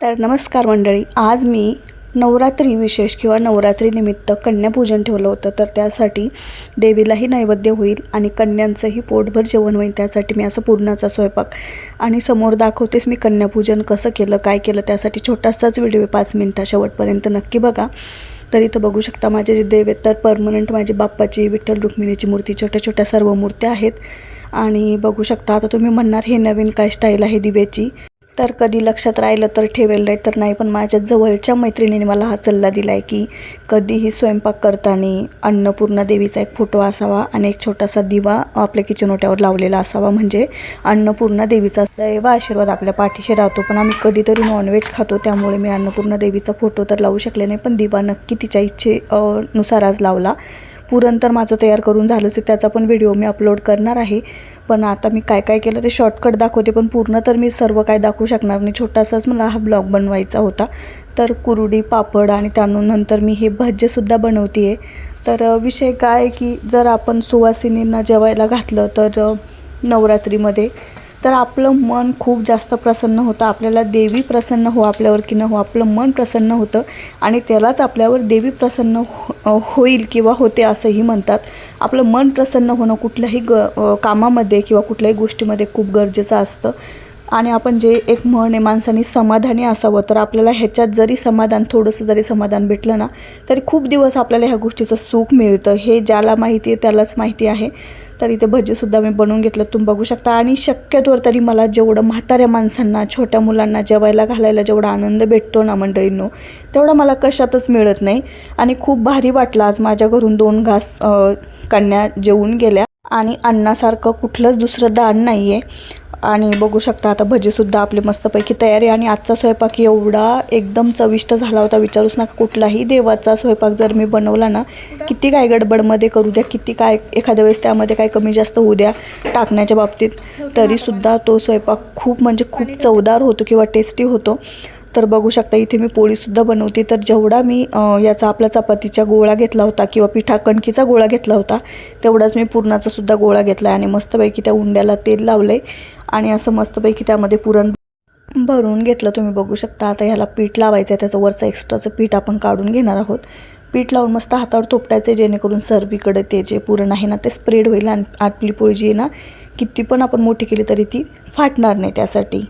तर नमस्कार मंडळी आज मी नवरात्री विशेष किंवा नवरात्रीनिमित्त कन्यापूजन ठेवलं होतं तर त्यासाठी देवीलाही नैवेद्य होईल आणि कन्यांचंही पोटभर जेवण होईल त्यासाठी मी असं पूर्णाचा स्वयंपाक आणि समोर दाखवतेच मी कन्यापूजन कसं केलं काय केलं त्यासाठी छोटासाच व्हिडिओ आहे पाच मिनटा शेवटपर्यंत नक्की बघा. तर इथं बघू शकता माझे जे देव आहेत तर परमनंट माझी बाप्पाची विठ्ठल रुक्मिणीची मूर्ती छोट्या छोट्या सर्व मूर्त्या आहेत. आणि बघू शकता आता तुम्ही म्हणणार हे नवीन काय स्टाईल आहे दिव्याची. तर कधी लक्षात राहिलं तर ठेवेल नाही तर नाही. पण माझ्या जवळच्या मैत्रिणीने मला हा सल्ला दिला आहे की कधीही स्वयंपाक करताना अन्नपूर्णा देवीचा एक फोटो असावा आणि एक छोटासा दिवा आपल्या किचन ओट्यावर लावलेला असावा. म्हणजे अन्नपूर्णा देवीचा दैव आशीर्वाद आपल्या पाठीशी राहतो. पण आम्ही कधीतरी नॉनव्हेज खातो त्यामुळे मी अन्नपूर्णा देवीचा फोटो तर लावू शकले नाही. पण दिवा नक्की तिच्या इच्छे नुसार आज लावला. पुरण तर माझं तयार करून झालंच आहे त्याचा पण व्हिडिओ मी अपलोड करणार आहे. पण आता मी काय काय केलं ते शॉर्टकट दाखवते पण पूर्ण तर मी सर्व काय दाखवू शकणार नाही. छोटासाच मला हा ब्लॉग बनवायचा होता. तर कुरडी पापड आणि त्यानंतर मी हे भज्यसुद्धा बनवते आहे तर विषय काय की जर आपण सुवासिनींना जेवायला घातलं तर नवरात्रीमध्ये तर आपलं मन खूप जास्त प्रसन्न होतं. आपल्याला देवी प्रसन्न हो आपल्यावर की न हो आपलं मन प्रसन्न होतं. आणि त्यालाच आपल्यावर देवी प्रसन्न हो होईल किंवा होते असंही म्हणतात. आपलं मन प्रसन्न होणं कुठल्याही ग कामामध्ये किंवा कुठल्याही गोष्टीमध्ये खूप गरजेचं असतं. आणि आपण जे एक म्हण आहे माणसाने समाधानी असावं तर आपल्याला ह्याच्यात जरी समाधान थोडंसं जरी समाधान भेटलं ना तरी खूप दिवस आपल्याला ह्या गोष्टीचं सुख मिळतं. हे ज्याला माहिती आहे त्यालाच माहिती आहे. तर इथे भजीसुद्धा मी बनवून घेतलं तुम्ही बघू शकता. आणि शक्यतोवर तरी मला जेवढं म्हाताऱ्या माणसांना छोट्या मुलांना जेवायला घालायला जेवढा आनंद भेटतो ना मंडळींनो तेवढा मला कशातच मिळत नाही. आणि खूप भारी वाटलं आज माझ्या घरून दोन घास कन्या जेवून गेल्या. आणि अन्नासारखं कुठलंच दुसरं दाण नाही आहे आणि बघू शकता आता भजीसुद्धा आपले मस्तपैकी तयारी आणि आजचा स्वयंपाक एवढा एकदम चविष्ट झाला होता. विचारूच नका कुठलाही देवाचा स्वयंपाक जर मी बनवला ना किती काय गडबडमध्ये करू द्या किती काय एखाद्या वेळेस त्यामध्ये काय कमी जास्त होऊ द्या टाकण्याच्या बाबतीत तरीसुद्धा तो स्वयंपाक खूप म्हणजे खूप चवदार होतो किंवा टेस्टी होतो. तर बघू शकता इथे मी पोळीसुद्धा बनवते. तर जेवढा मी याचा आपला चपातीचा गोळा घेतला होता किंवा पिठा कणकीचा गोळा घेतला होता तेवढाच मी पुरणाचा सुद्धा गोळा घेतला आणि मस्तपैकी त्या उंड्याला तेल लावलं आहे आणि असं मस्तपैकी त्यामध्ये पुरण भरून घेतलं. तुम्ही बघू शकता आता ह्याला पीठ लावायचं आहे त्याचं वरचं एक्स्ट्राचं पीठ आपण काढून घेणार आहोत. पीठ लावून मस्त हातावर थोपटायचं आहे जेणेकरून सर्वीकडे ते जे पुरण आहे ना ते स्प्रेड होईल आणि आपली पोळी जी आहे ना किती पण आपण मोठी केली तरी ती फाटणार नाही त्यासाठी.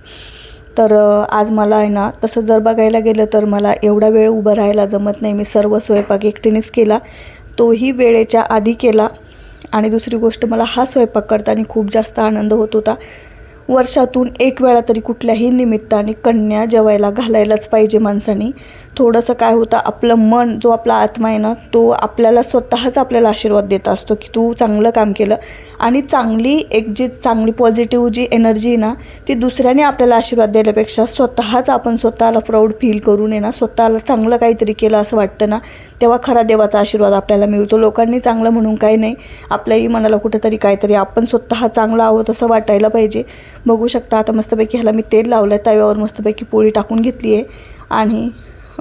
तर आज मला आहे ना तसं जर बघायला गेलं तर मला एवढा वेळ उभं राहायला जमत नाही. मी सर्व स्वयंपाक एकटीनेच केला. तोही वेळेच्या आधी केला. आणि दुसरी गोष्ट मला हा स्वयंपाक करताना खूप जास्त आनंद होत होता. वर्षातून एक वेळा तरी कुठल्याही निमित्ताने कन्या जेवायला घालायलाच पाहिजे माणसाने. थोडंसं काय होतं आपलं मन जो आपला आत्मा आहे ना तो आपल्याला स्वतःच आपल्याला आशीर्वाद देत असतो की तू चांगलं काम केलं. आणि चांगली एक जी चांगली पॉझिटिव्ह जी एनर्जी आहे ना ती दुसऱ्याने आपल्याला आशीर्वाद द्यायलापेक्षा स्वतःच आपण स्वतःला प्राऊड फील करून आहे ना स्वतःला चांगलं काहीतरी केलं असं वाटतं ना तेव्हा खरा देवाचा आशीर्वाद आपल्याला मिळतो. लोकांनी चांगलं म्हणून काही नाही. आपल्याही मनाला कुठेतरी काहीतरी आपण स्वतः चांगलं आहोत असं वाटायला पाहिजे. बघू शकता. आता मस्तपैकी ह्याला मी तेल लावलं आहे तव्यावर मस्तपैकी पोळी टाकून घेतली आहे. आणि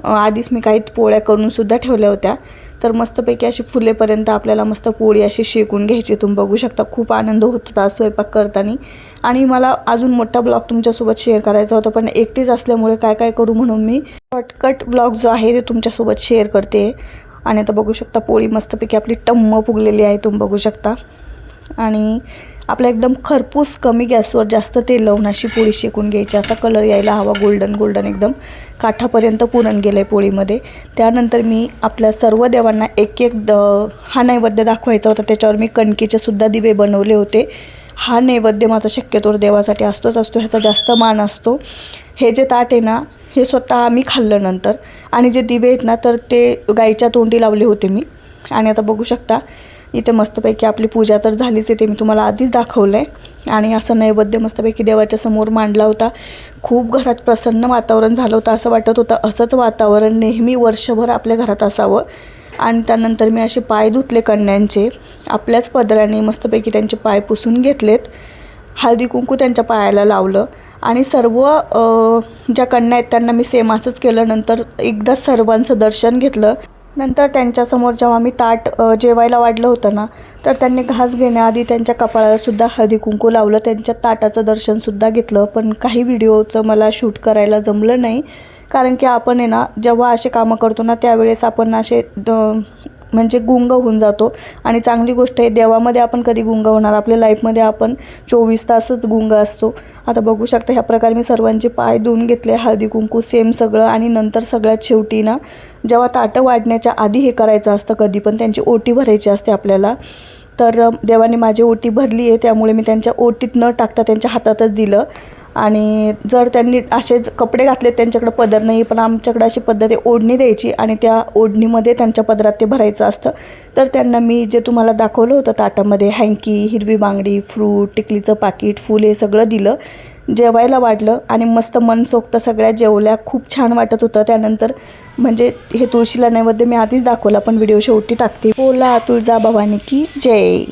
आधीच मी काही पोळ्या करूनसुद्धा ठेवल्या होत्या. तर मस्तपैकी अशी फुलेपर्यंत आपल्याला मस्त पोळी अशी शेकून घ्यायची. तुम्ही बघू शकता खूप आनंद होत होता स्वयंपाक करताना. आणि मला अजून मोठा ब्लॉग तुमच्यासोबत शेअर करायचा होता पण एकटीच असल्यामुळे काय काय करू म्हणून मी शॉर्टकट ब्लॉग जो आहे ते तुमच्यासोबत शेअर करते. आणि आता बघू शकता पोळी मस्तपैकी आपली टम्म फुगलेली आहे. तुम्ही बघू शकता. आणि आपला एकदम खरपूस कमी गॅसवर जास्त तेल लावून अशी पोळी शेकून घ्यायची. असा कलर यायला हवा गोल्डन गोल्डन एकदम. काठापर्यंत पुरण गेलं आहे पोळीमध्ये. त्यानंतर मी आपल्या सर्व देवांना एक एक द हा नैवेद्य दाखवायचा होता. त्याच्यावर मी कणकीचे सुद्धा दिवे बनवले होते. हा नैवेद्य माझा शक्यतोवर देवासाठी असतोच असतो ह्याचा जास्त मान असतो. हे जे ताट आहे ना हे स्वतः आम्ही खाल्लं नंतर. आणि जे दिवे आहेत ना तर ते गाईच्या तोंडी लावले होते मी. आणि आता बघू शकता इथे मस्तपैकी आपली पूजा तर झालीच आहे ते मी तुम्हाला आधीच दाखवलं आहे आणि असं नैवेद्य मस्तपैकी देवाच्या समोर मांडला होता. खूप घरात प्रसन्न वातावरण झालं होतं असं वाटत होतं. असंच वातावरण नेहमी वर्षभर आपल्या घरात असावं. आणि त्यानंतर मी असे पाय धुतले कन्यांचे आपल्याच पदराने मस्तपैकी त्यांचे पाय पुसून घेतलेत. हळदी कुंकू त्यांच्या पायाला लावलं. आणि सर्व ज्या कन्या आहेत त्यांना मी सेम असंच केलं. नंतर एकदा सर्वांचं दर्शन घेतलं. नंतर त्यांच्यासमोर जेव्हा मी ताट जेवायला वाढलं होतं ना तर त्यांनी घास घेण्याआधी त्यांच्या कपाळालासुद्धा हळदी कुंकू लावलं त्यांच्या ताटाचं दर्शनसुद्धा घेतलं. पण काही व्हिडिओचं मला शूट करायला जमलं नाही कारण की आपण आहे ना जेव्हा असे कामं करतो ना त्यावेळेस आपण असे द म्हणजे गुंग होऊन जातो. आणि चांगली गोष्ट आहे देवामध्ये आपण कधी गुंग होणार? आपल्या लाईफमध्ये आपण चोवीस तासच गुंग असतो. आता बघू शकता ह्या प्रकारे मी सर्वांचे पाय धुवून घेतले हळदी कुंकू सेम सगळं. आणि नंतर सगळ्यात शेवटी ना जेव्हा ताटं वाढण्याच्या आधी हे करायचं असतं कधी पण त्यांची ओटी भरायची असते आपल्याला. तर देवाने माझी ओटी भरली आहे त्यामुळे मी त्यांच्या ओटीत न टाकता त्यांच्या हातातच दिलं. आणि जर त्यांनी असेच कपडे घातले त्यांच्याकडे पदर नाही पण आमच्याकडे अशी पद्धत आहे ओढणी द्यायची आणि त्या ओढणीमध्ये त्यांच्या पदरात ते भरायचं असतं. तर त्यांना मी जे तुम्हाला दाखवलं होतं ताटामध्ये हँकी हिरवी बांगडी फ्रूट टिकलीचं पाकिट फुल हे सगळं दिलं. जेवायला वाढलं आणि मस्त मनसोक्त सगळ्या जेवल्या. खूप छान वाटत होतं. त्यानंतर म्हणजे हे तुळशीला नैवेद्य मी आधीच दाखवला पण व्हिडिओ शेवटी टाकते. बोला तुळजा भवानी की जय.